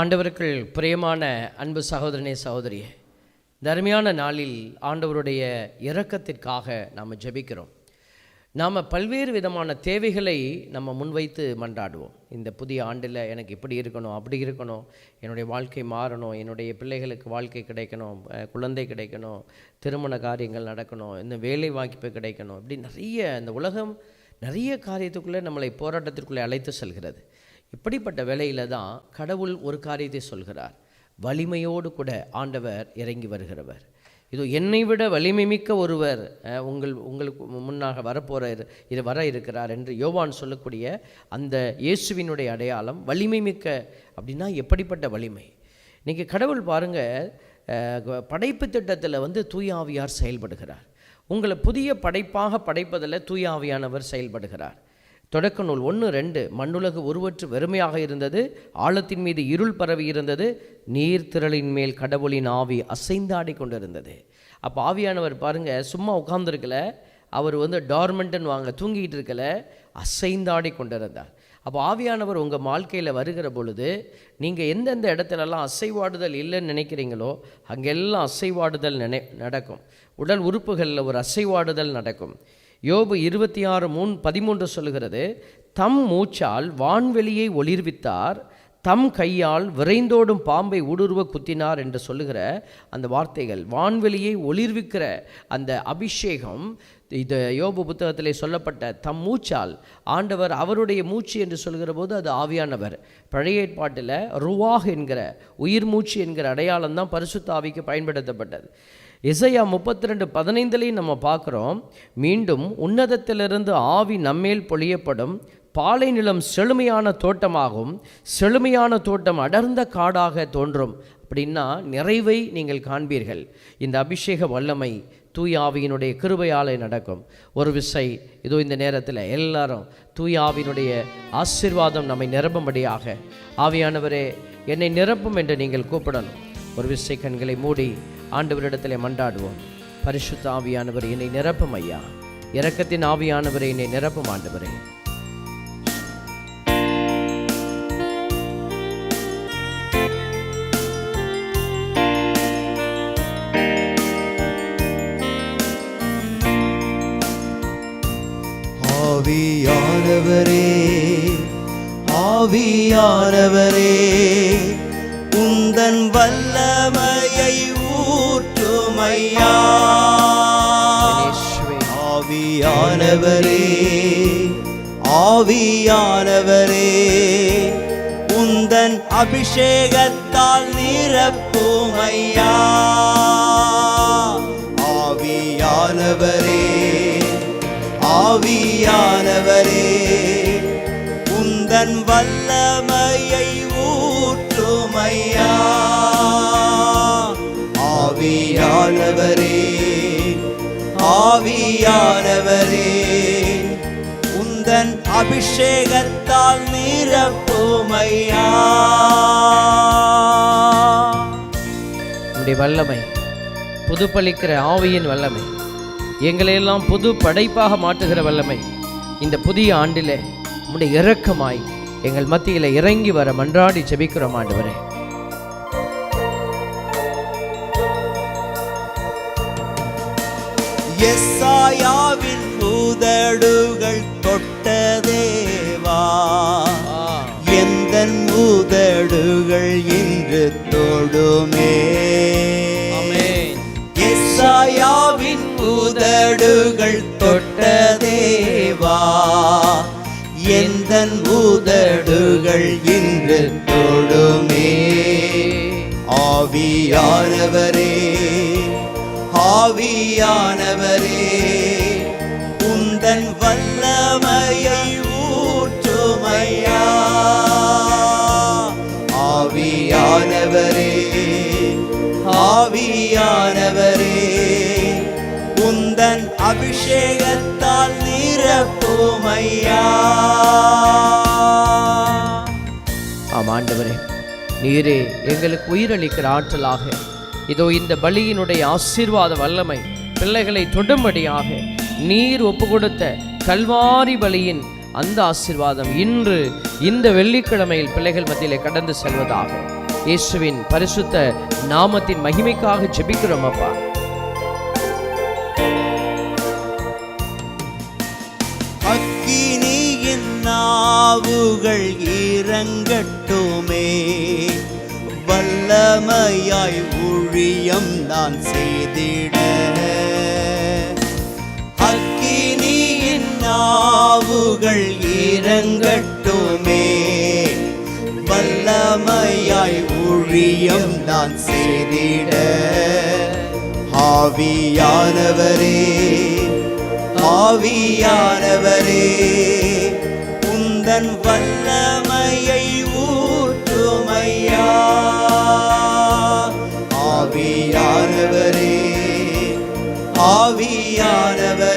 ஆண்டவருக்குள் பிரியமான அன்பு சகோதரனே சகோதரியே தர்மையான நாளில் ஆண்டவருடைய இரக்கத்திற்காக நாம் ஜெபிக்கிறோம். நாம் பல்வேறு விதமான தேவைகளை நம்ம முன்வைத்து மன்றாடுவோம். இந்த புதிய ஆண்டில் எனக்கு இப்படி இருக்கணும் அப்படி இருக்கணும் என்னுடைய வாழ்க்கை மாறணும் என்னுடைய பிள்ளைகளுக்கு வாழ்க்கை கிடைக்கணும் குழந்தை கிடைக்கணும் திருமண காரியங்கள் நடக்கணும் இந்த வேலை வாய்ப்பு கிடைக்கணும் இப்படி நிறைய இந்த உலகம் நிறைய காரியத்துக்குள்ளே நம்மளை போராட்டத்திற்குள்ளே அழைத்து செல்கிறது. இப்படிப்பட்ட வேலையில் தான் கடவுள் ஒரு காரியத்தை சொல்கிறார். வலிமையோடு கூட ஆண்டவர் இறங்கி வருகிறவர். இதோ என்னை விட வலிமை மிக்க ஒருவர் உங்கள் உங்களுக்கு முன்னாக வரப்போகிற இரு- இது வர இருக்கிறார் என்று யோவான் சொல்லக்கூடிய அந்த இயேசுவினுடைய அடையாளம் வலிமை மிக்க அப்படின்னா எப்படிப்பட்ட வலிமை? இன்றைக்கி கடவுள் பாருங்கள் படைப்பு திட்டத்தில் வந்து தூயாவியார் செயல்படுகிறார். உங்களை புதிய படைப்பாக படைப்பதில் தூயாவியானவர் செயல்படுகிறார். தொடக்க நூல் ஒன்று ரெண்டு மண்ணுலகு உருவற்று வெறுமையாக இருந்தது. ஆழத்தின் மீது இருள் பரவி இருந்தது. நீர்த்திரளின் மேல் கடவுளின் ஆவி அசைந்தாடி கொண்டிருந்தது. அப்போ ஆவியானவர் பாருங்க சும்மா உட்கார்ந்துருக்கல. அவர் வந்து டார்மெண்ட்னு வாங்க தூங்கிட்டு இருக்கல. அசைந்தாடி கொண்டிருந்தார். அப்போ ஆவியானவர் உங்கள் வாழ்க்கையில் வருகிற பொழுது நீங்கள் எந்தெந்த இடத்துலலாம் அசைவாடுதல் இல்லைன்னு நினைக்கிறீங்களோ அங்கெல்லாம் அசைவாடுதல் நினை நடக்கும். உடல் உறுப்புகளில் ஒரு அசைவாடுதல் நடக்கும். யோபு இருபத்தி ஆறு மூன் பதிமூன்று சொல்லுகிறது தம் மூச்சால் வான்வெளியை ஒளிர்வித்தார் தம் கையால் விரைந்தோடும் பாம்பை ஊடுருவ குத்தினார் என்று சொல்லுகிற அந்த வார்த்தைகள் வான்வெளியை ஒளிர்விக்கிற அந்த அபிஷேகம் இது யோபு புத்தகத்திலே சொல்லப்பட்ட தம் மூச்சால் ஆண்டவர் அவருடைய மூச்சு என்று சொல்கிற போது அது ஆவியானவர். பழைய ஏற்பாட்டில் ருவாக் என்கிற உயிர் மூச்சு என்கிற அடையாளம் தான் பரிசுத்த ஆவிக்கு பயன்படுத்தப்பட்டது. இசையா முப்பத்தி ரெண்டு பதினைந்துலையும் நம்ம பார்க்குறோம். மீண்டும் உன்னதத்திலிருந்து ஆவி நம்மேல் பொழியப்படும். பாலை நிலம் செழுமையான தோட்டமாகும். செழுமையான தோட்டம் அடர்ந்த காடாக தோன்றும். அப்படின்னா நிறைவை நீங்கள் காண்பீர்கள். இந்த அபிஷேக வல்லமை தூயாவியினுடைய கிருபையாலே நடக்கும். ஒரு விசை இதோ இந்த நேரத்தில் எல்லாரும் தூய ஆசிர்வாதம் ஆசீர்வாதம் நம்மை நிரப்பும்படியாக. ஆவியானவரே என்னை நிரப்பும் என்று நீங்கள் கூப்பிடணும். ஒரு விசை கண்களை மூடி ஆண்டவரிடத்தில் மண்டாடுவோம் பரிசுத்த ஆவியானவர் என்னை நிரப்பும் ஐயா. இரக்கத்தின் ஆவியானவரை என்னை நிரப்பும் ஆண்டவரே. ஆவியானவரே ஆவியானவரே. ஆவியானவரே உந்தன் அபிஷேகத்தால் நிரப்புமையா ஆவியானவரே ஆவியானவரே உந்தன் வல்லமையை ஊற்றுமையா ஆவியானவரே ஆவியானவரே அபிஷேகத்தால் நிரப்புமையா? உம்முடைய வல்லமை புதுப்பளிக்கிற ஆவியின் வல்லமை எங்களையெல்லாம் புது படைப்பாக மாற்றுகிற வல்லமை இந்த புதிய ஆண்டிலே உம்முடைய இரக்கமாய் எங்கள் மத்தியில் இறங்கி வர மன்றாடி ஜெபிக்கிறோம் ஆண்டவரே. எஸ்ஸாயாவின் உதடுகள் தொட்ட தேவா எந்தன் உதடுகள் இன்று தொடுமே? எஸ்ஸாயாவின் உதடுகள் தொட்ட தேவா எந்தன் உதடுகள் இன்று தொடுமே? ஆவியானவரே ஆவியானவரே ஆவியானவரே உந்தன் அபிஷேகத்தால் நிரப்புமையா. ஆமாண்டவரே நீரே எங்களுக்கு உயிரளிக்கிற ஆற்றலாக. இதோ இந்த பலியினுடைய ஆசீர்வாத வல்லமை பிள்ளைகளை தொடும்படியாக நீர் ஒப்பு கொடுத்த கல்வாரி பலியின் அந்த ஆசீர்வாதம் இன்று இந்த வெள்ளிக்கிழமையில் பிள்ளைகள் மத்தியிலே கடந்து செல்வதாக. இயேசுவின் பரிசுத்த நாமத்தின் மகிமைக்காக ஜெபிக்கிறோம் அப்பா. அக்கினியின் நாவுகள் இறங்கட்டுமே. வல்லமையாய் ஊழியம் நான் செய்திட. அக்கினியின் நாவுகள் இறங்கட்டுமே. வல்லமையாய் ஊழியம் நான் செய்திட. ஆவியானவரே ஆவியானவரே உந்தன் வல்லமையை ஊற்றுமையா. ஆவியானவரே ஆவியானவரே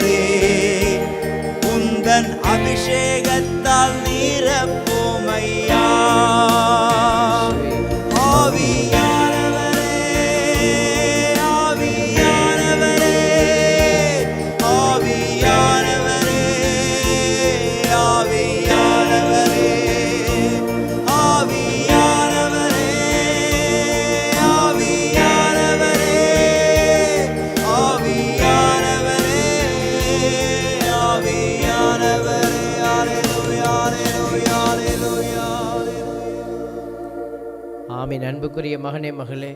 ஆமீன். அன்புக்குரிய மகனே மகளே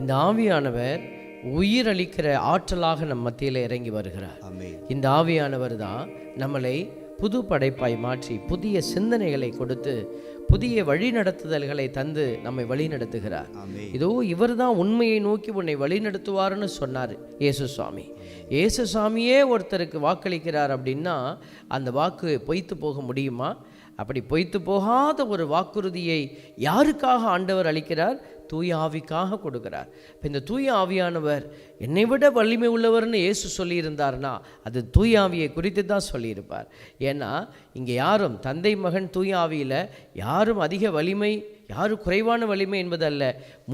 இந்த ஆவியானவர் உயிரளிக்கிற ஆற்றலாக நம் மத்தியில் இறங்கி வருகிறார். இந்த ஆவியானவர் தான் நம்மளை புது படைப்பாய் மாற்றி புதிய சிந்தனைகளை கொடுத்து புதிய வழிநடத்துதல்களை தந்து நம்மை வழிநடத்துகிறார் இதோ இவர்தான் உண்மையை நோக்கி உன்னை வழிநடத்துவார்னு சொன்னார் இயேசு சுவாமி. இயேசு சுவாமியே ஒருத்தருக்கு வாக்களிக்கிறார் அப்படின்னா அந்த வாக்கு பொய்த்து போக முடியுமா? அப்படி பொய்த்து போகாத ஒரு வாக்குறுதியை யாருக்காக ஆண்டவர் அளிக்கிறார்? தூய ஆவிக்காக கொடுக்கிறார். இப்போ இந்த தூய ஆவியானவர் என்னை விட வலிமை உள்ளவர்னு இயேசு சொல்லியிருந்தார்னா அது தூய ஆவியை குறித்து தான் சொல்லியிருப்பார். ஏன்னா இங்கே யாரும் தந்தை மகன் தூய ஆவியில் யாரும் அதிக வலிமை யாரும் குறைவான வலிமை என்பதல்ல.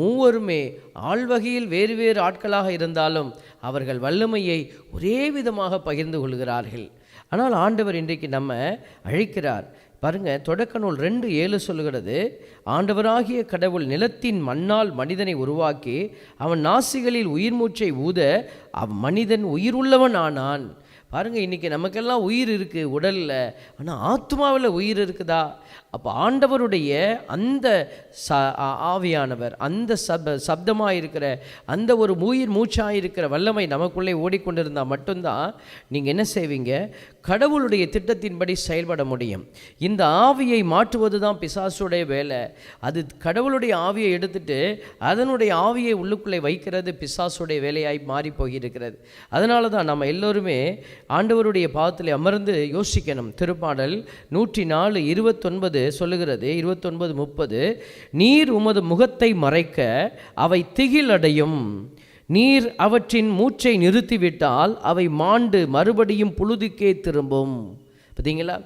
மூவருமே ஆள்வகையில் வேறு வேறு ஆட்களாக இருந்தாலும் அவர்கள் வல்லமையை ஒரே விதமாக பகிர்ந்து கொள்கிறார்கள். ஆனால் ஆண்டவர் இன்றைக்கு நம்ம அழைக்கிறார். பாருங்க தொடக்க நூல் ரெண்டு ஏழு சொல்லுகிறது ஆண்டவராகிய கடவுள் நிலத்தின் மண்ணால் மனிதனை உருவாக்கி அவன் நாசிகளில் உயிர் மூச்சை ஊத அவ் மனிதன் உயிருள்ளவன் ஆனான். பாருங்க இன்னைக்கு நமக்கெல்லாம் உயிர் இருக்குது உடலில் ஆனால் ஆத்மாவில் உயிர் இருக்குதா? அப்போ ஆண்டவருடைய அந்த ச ஆவியானவர் அந்த சப சப்தமாக இருக்கிற அந்த ஒரு மூயிர் மூச்சாக இருக்கிற வல்லமை நமக்குள்ளே ஓடிக்கொண்டிருந்தால் மட்டும்தான் நீங்கள் என்ன செய்வீங்க? கடவுளுடைய திட்டத்தின்படி செயல்பட முடியும். இந்த ஆவியை மாற்றுவது தான் பிசாசுடைய வேலை. அது கடவுளுடைய ஆவியை எடுத்துட்டு அதனுடைய ஆவியை உள்ளுக்குள்ளே வைக்கிறது பிசாசுடைய வேலையாய் மாறி போயிருக்கிறது. அதனால தான் நம்ம எல்லோருமே ஆண்டவருடைய பாதத்தில் அமர்ந்து யோசிக்கணும். திருப்பாடல் நூற்றி நாலு இருபத்தொன்பது. சொல்லுகிறது இருபத்தொன்பது முப்பது நீர் உமது முகத்தை மறைக்க அவை திகிலடையும். நீர் அவற்றின் மூச்சை நிறுத்திவிட்டால் அவை மாண்டு மறுபடியும் புழுதிக்கே திரும்பும். பார்த்தீங்களா?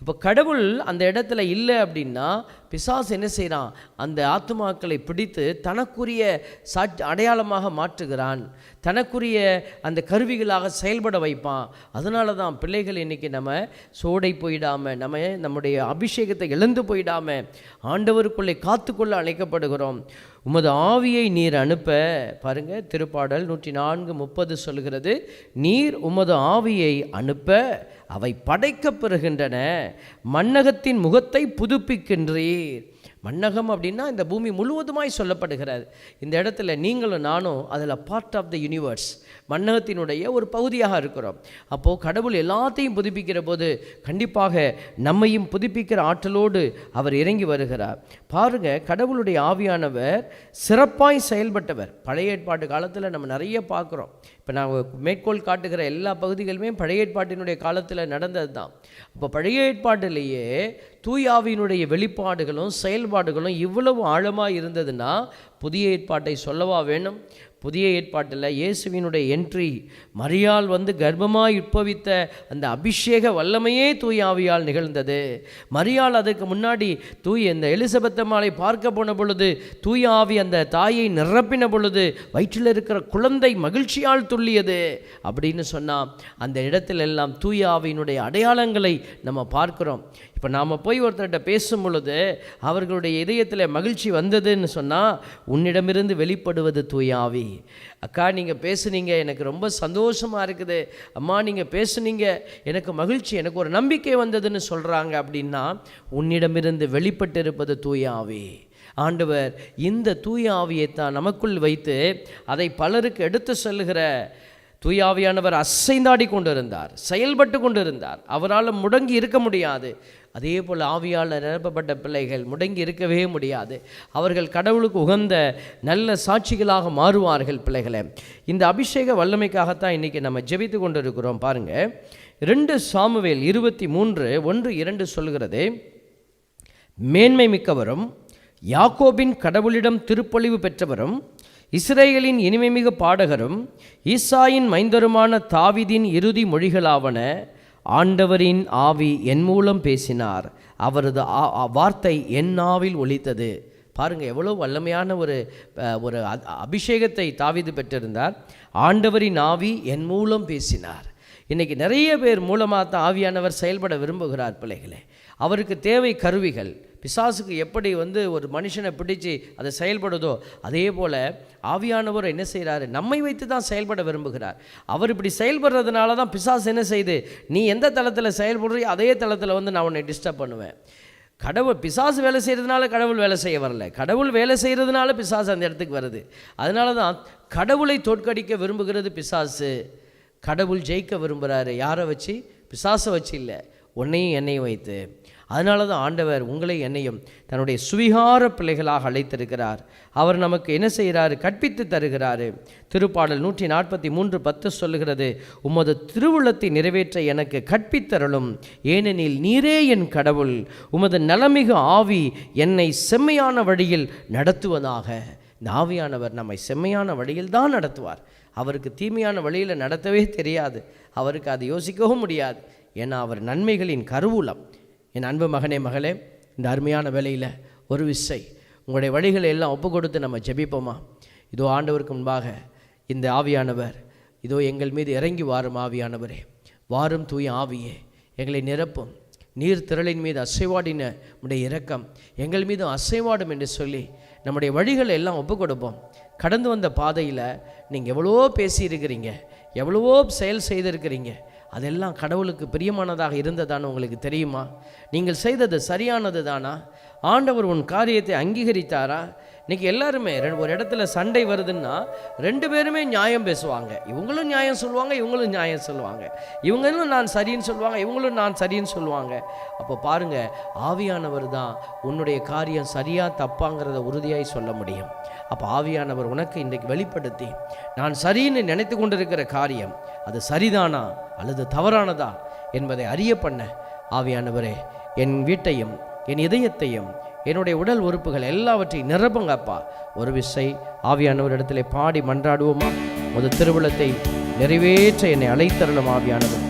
இப்போ கடவுள் அந்த இடத்துல இல்லை அப்படின்னா பிசாஸ் என்ன செய்கிறான் அந்த ஆத்துமாக்களை பிடித்து தனக்குரிய சாட் அடையாளமாக மாற்றுகிறான். தனக்குரிய அந்த கருவிகளாக செயல்பட வைப்பான். அதனால தான் பிள்ளைகள் இன்றைக்கி நம்ம சோடை போயிடாமல் நம்ம நம்முடைய அபிஷேகத்தை இழந்து போயிடாமல் ஆண்டவருக்குள்ளே காத்துக்கொள்ள அழைக்கப்படுகிறோம். உமது ஆவியை நீர் அனுப்ப பாருங்க திருப்பாடல் நூற்றி நான்கு முப்பது சொல்கிறது நீர் உமது ஆவியை அனுப்ப அவை படைக்கப் பெறுகின்றன. மன்னகத்தின் முகத்தை புதுப்பிக்கின்றீர். மன்னகம் அப்படின்னா இந்த பூமி முழுவதுமாய் சொல்லப்படுகிறது. இந்த இடத்துல நீங்களும் நானும் அதில் பார்ட் ஆஃப் த யூனிவர்ஸ் மன்னகத்தினுடைய ஒரு பகுதியாக இருக்கிறோம். அப்போது கடவுள் எல்லாத்தையும் புதுப்பிக்கிற போது கண்டிப்பாக நம்மையும் புதுப்பிக்கிற ஆற்றலோடு அவர் இறங்கி வருகிறார். பாருங்க கடவுளுடைய ஆவியானவர் சிறப்பாய் செயல்பட்டவர். பழைய ஏற்பாட்டு காலத்தில் நம்ம நிறைய பார்க்குறோம். இப்போ நான் மேற்கோள் காட்டுகிற எல்லா பகுதிகளுமே பழைய ஏற்பாட்டினுடைய காலத்தில் நடந்தது தான் அப்போ பழைய ஏற்பாட்டிலேயே தூயாவினுடைய வெளிப்பாடுகளும் செயல்பாடுகளும் இவ்வளவு ஆழமாக இருந்ததுன்னா புதிய ஏற்பாட்டை சொல்லவா வேணும்? புதிய ஏற்பாட்டில் இயேசுவினுடைய என்ட்ரி மரியாள் வந்து கர்ப்பமாக உட்பவித்த அந்த அபிஷேக வல்லமையே தூயாவியால் நிகழ்ந்தது. மரியாள் அதுக்கு முன்னாடி தூய் இந்த எலிசபெத்தம்மாளை பார்க்க போன பொழுது தூய் ஆவி அந்த தாயை நிரப்பின பொழுது வயிற்றில் இருக்கிற குழந்தை மகிழ்ச்சியால் துள்ளியது. அப்படின்னு சொன்னால் அந்த இடத்துல எல்லாம் தூய ஆவியினுடைய அடையாளங்களை நம்ம பார்க்கிறோம். இப்போ நாம் போய் ஒருத்தர்கிட்ட பேசும் பொழுது அவர்களுடைய இதயத்தில் மகிழ்ச்சி வந்ததுன்னு சொன்னால் உன்னிடமிருந்து வெளிப்படுவது தூயாவி அக்கா நீங்கள் பேசுனீங்க எனக்கு ரொம்ப சந்தோஷமாக இருக்குது. அம்மா நீங்கள் பேசுனீங்க எனக்கு மகிழ்ச்சி எனக்கு ஒரு நம்பிக்கை வந்ததுன்னு சொல்கிறாங்க அப்படின்னா உன்னிடமிருந்து வெளிப்பட்டு இருப்பது தூயாவே ஆண்டவர் இந்த தூய ஆவியைத்தான் நமக்குள் வைத்து அதை பலருக்கு எடுத்து செல்லுகிற தூயாவியானவர் அசைந்தாடி கொண்டிருந்தார் செயல்பட்டு கொண்டிருந்தார். அவரால் முடங்கி இருக்க முடியாது. அதே போல் ஆவியால் நிரப்பப்பட்ட பிள்ளைகள் முடங்கி இருக்கவே முடியாது. அவர்கள் கடவுளுக்கு உகந்த நல்ல சாட்சிகளாக மாறுவார்கள் பிள்ளைகளை. இந்த அபிஷேக வல்லமைக்காகத்தான் இன்றைக்கி நம்ம ஜெபித்து கொண்டிருக்கிறோம் பாருங்கள் ரெண்டு சாமுவேல் இருபத்தி மூன்று ஒன்று இரண்டு சொல்கிறது மேன்மை மிக்கவரும் யாக்கோபின் கடவுளிடம் திருப்பொழிவு பெற்றவரும் இஸ்ரேலின் இனிமைமிகு பாடகரும் ஈசாயின் மைந்தருமான தாவிதின் இறுதி மொழிகளாவன ஆண்டவரின் ஆவி என் மூலம் பேசினார். அவரது ஆ- வார்த்தை என் நாவில் ஒழித்தது பாருங்கள் எவ்வளோ வல்லமையான ஒரு ஒரு அபிஷேகத்தை தாவிது பெற்றிருந்தார். ஆண்டவரின் ஆவி என் மூலம் பேசினார். இன்றைக்கி நிறைய பேர் மூலமாக தான் ஆவியானவர் செயல்பட விரும்புகிறார் பிள்ளைகளே. அவருக்கு தேவை கருவிகள். பிசாசுக்கு எப்படி வந்து ஒரு மனுஷனை பிடிச்சு அதை செயல்படுதோ அதே போல் ஆவியானவர் என்ன செய்கிறாரு நம்மை வைத்து தான் செயல்பட விரும்புகிறார். அவர் இப்படி செயல்படுறதுனால தான் பிசாசு என்ன செய்யுது நீ எந்த தளத்தில் செயல்படுறியோ அதே தளத்தில் வந்து நான் உன்னை டிஸ்டர்ப் பண்ணுவேன். கடவுள் பிசாசு வேலை செய்கிறதுனால கடவுள் வேலை செய்ய வரல. கடவுள் வேலை செய்கிறதுனால பிசாசு அந்த இடத்துக்கு வருது. அதனால தான் கடவுளை தோற்கடிக்க விரும்புகிறது பிசாசு. கடவுள் ஜெயிக்க விரும்புகிறாரு யாரை வச்சு? பிசாசை வச்சு இல்லை உன்னையும் என்னையும் வைத்து. அதனால தான் ஆண்டவர் உங்களை என்னையும் தன்னுடைய சுவிகார பிள்ளைகளாக அழைத்திருக்கிறார். அவர் நமக்கு என்ன செய்கிறாரு? கற்பித்து தருகிறாரு. திருப்பாடல் நூற்றி நாற்பத்தி மூன்று பத்து சொல்லுகிறது உமது திருவுளத்தை நிறைவேற்ற எனக்கு கற்பித்தருளும் ஏனெனில் நீரே என் கடவுள். உமது நலமிகு ஆவி என்னை செம்மையான வழியில் நடத்துவதாக. இந்த ஆவியானவர் நம்மை செம்மையான வழியில் தான் நடத்துவார். அவருக்கு தீமையான வழியில் நடத்தவே தெரியாது. அவருக்கு அதை யோசிக்கவும் முடியாது. ஏன்னா அவர் நன்மைகளின் கருவூலம். என் அன்பு மகனே மகளே இந்த அருமையான வேலையில் ஒரு விசை. உங்களுடைய வழிகளை எல்லாம் ஒப்பு கொடுத்து நம்ம ஜெபிப்போமா? இதோ ஆண்டவருக்கு முன்பாக இந்த ஆவியானவர் இதோ எங்கள் மீது இறங்கி வாரும் ஆவியானவரே. வாரும் தூய ஆவியே எங்களை நிரப்பும். நீர் திரளின் மீது அசைவாடின உடைய இரக்கம் எங்கள் மீதும் அசைவாடும் என்று சொல்லி நம்முடைய வழிகளை எல்லாம் ஒப்பு கொடுப்போம் கடந்து வந்த பாதையில் நீங்கள் எவ்வளவோ பேசியிருக்கிறீங்க எவ்வளவோ செயல் செய்திருக்கிறீங்க. அதெல்லாம் கடவுளுக்கு பிரியமானதாக இருந்ததான்னு உங்களுக்கு தெரியுமா? நீங்கள் செய்தது சரியானது தானா ஆண்டவர் உன் காரியத்தை அங்கீகரித்தாரா? இன்னைக்கு எல்லாருமே ரெண்டு- ஒரு இடத்துல சண்டை வருதுன்னா ரெண்டு பேருமே நியாயம் பேசுவாங்க. இவங்களும் நியாயம் சொல்லுவாங்க இவங்களும் நியாயம் சொல்லுவாங்க. இவங்களும் நான் சரின்னு சொல்லுவாங்க இவங்களும் நான் சரின்னு சொல்லுவாங்க. அப்போ பாருங்க ஆவியானவர் தான் உன்னுடைய காரியம் சரியாக தப்பாங்கிறத உறுதியாய் சொல்ல முடியும். அப்போ ஆவியானவர் உனக்கு இன்றைக்கு வெளிப்படுத்தி நான் சரின்னு நினைத்து கொண்டிருக்கிற காரியம் அது சரிதானா அல்லது தவறானதா என்பதை அறிய பண்ண ஆவியானவரே என் வீட்டையும் என் இதயத்தையும் என்னுடைய உடல் உறுப்புகள் எல்லாவற்றையும் நிரப்புங்கப்பா. ஒரு விசை ஆவியானவர் இடத்துல பாடி மன்றாடுவோமா? ஒரு திருவிழத்தை நிறைவேற்ற என்னை அழைத்தருளும் ஆவியானவர்.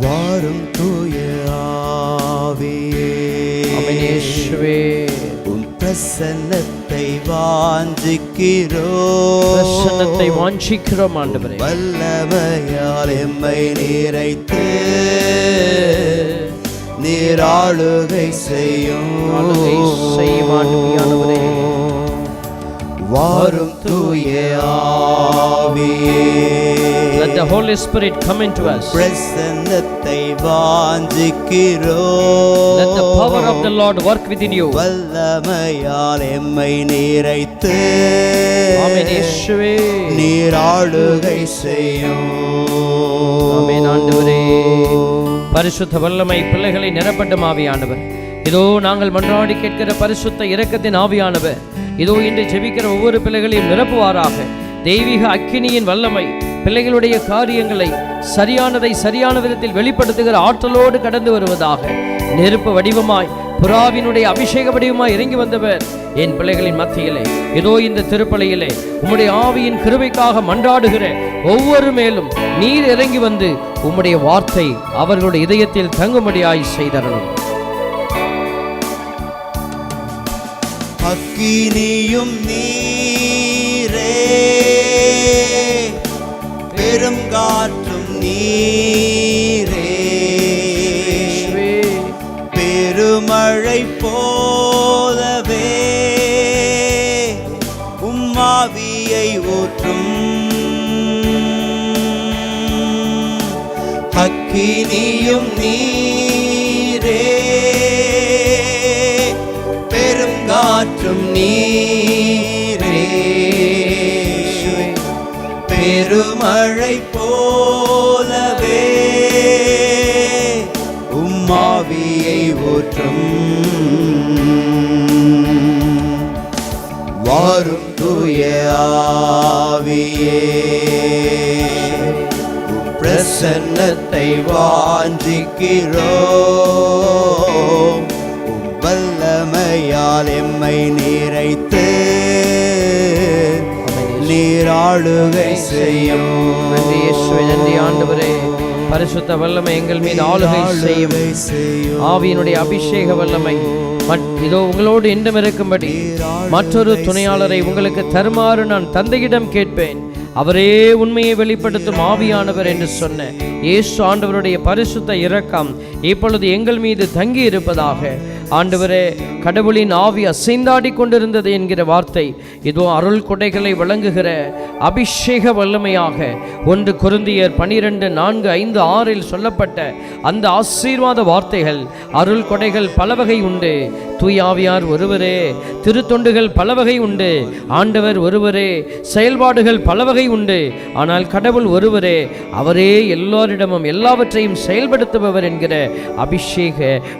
வாரும் தூய ஆவியே. அமனேஸ்வே உன் பிரசன்னத்தை வாஞ்சிக்கிறோ. பிரசன்னத்தை வாஞ்சிக்கிறோம் ஆண்டவரே. வல்லமையால் எம்மை நிறைத்து. நீர் ஆளுகை செய்யும். வாரும் தூய ஆவியே Let the Holy Spirit come into us. பிரசன்னத்தை வாஞ்சிக்கிறோ Let the power of the Lord work within you. வல்லமையால் எம்மை நிறைத்து ஆமென் இயேசுவே. நீர் ஆளுகை செய்யும் ஆமென் ஆண்டவரே. பரிசுத்த வல்லமை பிள்ளைகளை நிரப்பட்டும் ஆவியானவர். இதோ நாங்கள் மன்றாடி கேட்கிற பரிசுத்த இரக்கத்தின் ஆவியானவர். இதோ இன்று ஜெபிக்கிற ஒவ்வொரு பிள்ளைகளையும் நிரப்புவாராக. தெய்வீக அக்கினியின் வல்லமை பிள்ளைகளுடைய காரியங்களை சரியானதை சரியான விதத்தில் வெளிப்படுத்துகிற ஆற்றலோடு கடந்து வருவதாக நெருப்பு வடிவமாய் புறாவினுடைய அபிஷேக வடிவமாய் இறங்கி வந்தவர் என் பிள்ளைகளின் மத்தியிலே. இதோ இந்த திருப்பலையிலே உம்முடைய ஆவியின் கிருவைக்காக மன்றாடுகிற ஒவ்வொரு மேலும் நீர் இறங்கி வந்து உம்முடைய வார்த்தை அவர்களுடைய இதயத்தில் தங்கும்படியாய் செய்தரணும் அக்கினியும் நீரே. பெரும் காற்றும் நீரே. பெருமழை போலவே உம்மாவியை ஊற்றும். அக்கினியும் நீரே. மழை போலவே உம்மாவியை ஊற்றும். வாரும் தூய ஆவியே பிரசன்னத்தை வாஞ்சிக்கிறோம். வல்லமையால் எம்மை நிறைத்தே நீராளுகை செய்யும். நன்றி இயேசுவே நன்றி ஆண்டவரே. பரிசுத்த வல்லமை எங்கள் மீது ஆளுகை செய்யும். ஆவியினுடைய அபிஷேக வல்லமை. இதோ உங்களோடு என்றும் இருக்கும்படி. மற்றொரு துணையாளரை உங்களுக்கு தருமாறு நான் தந்தையிடம் கேட்பேன். அவரே உண்மையை வெளிப்படுத்தும் ஆவியானவர் என்று சொன்ன. இயேசு ஆண்டவருடைய பரிசுத்த இரக்கம் இப்பொழுது எங்கள் மீது தங்கி இருப்பதாக. ஆண்டவரே கடவுளின் ஆவி அசைந்தாடி கொண்டிருந்தது என்கிற வார்த்தை இதோ அருள் கொடைகளை வழங்குகிற அபிஷேக வல்லமையாக. ஒன்று குருந்தியர் பனிரெண்டு நான்கு ஐந்து ஆறில் சொல்லப்பட்ட அந்த ஆசீர்வாத வார்த்தைகள் அருள் கொடைகள் பல வகை உண்டு. தூயாவியார் ஒருவரே திருத்தொண்டுகள் பல வகை உண்டு. ஆண்டவர் ஒருவரே செயல்பாடுகள் பல வகை உண்டு. ஆனால் கடவுள் ஒருவரே அவரே எல்லோரிடமும் எல்லாவற்றையும் செயல்படுத்துபவர் என்கிற அபிஷேக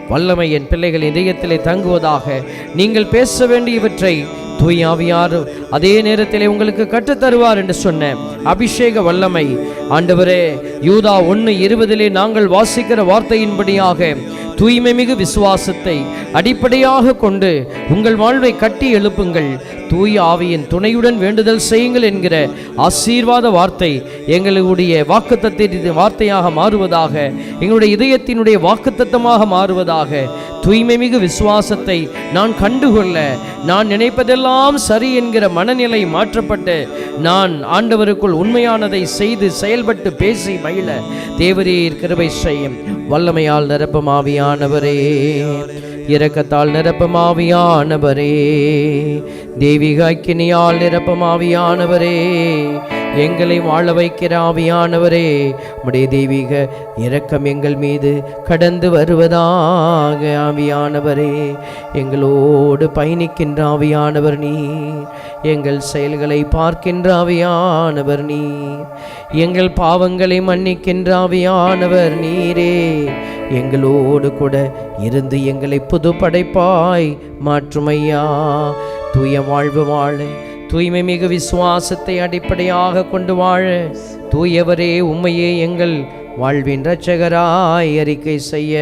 வல்லமை என் பிள்ளைகள் இதயத்திலே தங்குவதாக நீங்கள் பேச வேண்டியவற்றை தூயாவியார் அதே நேரத்தில் உங்களுக்கு கற்றுத்தருவார் என்று சொன்ன அபிஷேக வல்லமை. ஆண்டவரே யூதா ஒன்று இருபதிலே நாங்கள் வாசிக்கிற வார்த்தையின்படியாக தூய்மை மிகு விசுவாசத்தை அடிப்படையாக கொண்டு உங்கள் வாழ்வை கட்டி எழுப்புங்கள். தூய ஆவியின் துணையுடன் வேண்டுதல் செய்யுங்கள் என்கிற ஆசீர்வாத வார்த்தை எங்களுடைய வாக்குத்தத்தின் வார்த்தையாக மாறுவதாக எங்களுடைய இதயத்தினுடைய வாக்குத்தத்தமாக மாறுவதாக தூய்மை மிகு விசுவாசத்தை நான் கண்டுகொள்ள நான் நினைப்பதெல்லாம் சரி என்கிற மனநிலை மாற்றப்பட்டு நான் ஆண்டவருக்குள் உண்மையானதை செய்து செயல்பட்டு பேசி மகிழ. தேவரீர் கிருபை செய்யும். வல்லமையால் நிரப்பமாவியானவரே. இரக்கத்தால் நிரப்பமாவியானவரே. தெய்வீக அக்கினியால் எங்களை வாழ வைக்கிற ஆவியானவரே உடைய தெய்வீக இரக்கம் எங்கள் மீது கடந்து வருவதாக. ஆவியானவரே எங்களோடு பயணிக்கின்ற ஆவியானவர் நீர். எங்கள் செயல்களை பார்க்கின்ற ஆவியானவர் நீர். எங்கள் பாவங்களை மன்னிக்கின்ற ஆவியானவர் நீரே. எங்களோடு கூட இருந்து எங்களை புது படைப்பாய் மாற்றுமையா. தூய வாழ்வு வாழ தூய்மை மிகு விசுவாசத்தை அடிப்படையாக கொண்டு வாழ தூயவரே உண்மையே எங்கள் வாழ்வின் இரட்சகராய் அறிக்கை செய்ய.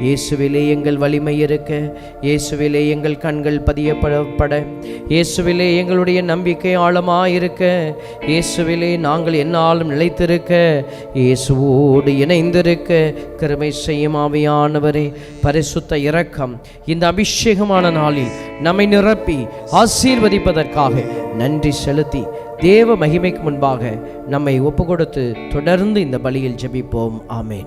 இயேசுவிலே எங்கள் வலிமை இருக்க இயேசுவிலே எங்கள் கண்கள் பதியப்படப்பட இயேசுவிலே எங்களுடைய நம்பிக்கை ஆழமாயிருக்க இயேசுவிலே நாங்கள் என்னாலும் நிலைத்திருக்க இயேசுவோடு இணைந்திருக்க கிருமை செய்யும் ஆவியானவரே பரிசுத்த இரக்கம் இந்த அபிஷேகமான நாளில் நம்மை நிரப்பி ஆசீர்வதிப்பதற்காக நன்றி செலுத்தி தேவ மகிமைக்கு முன்பாக நம்மை ஒப்பு கொடுத்து தொடர்ந்து இந்த பலியில் ஜெபிப்போம். ஆமேன்.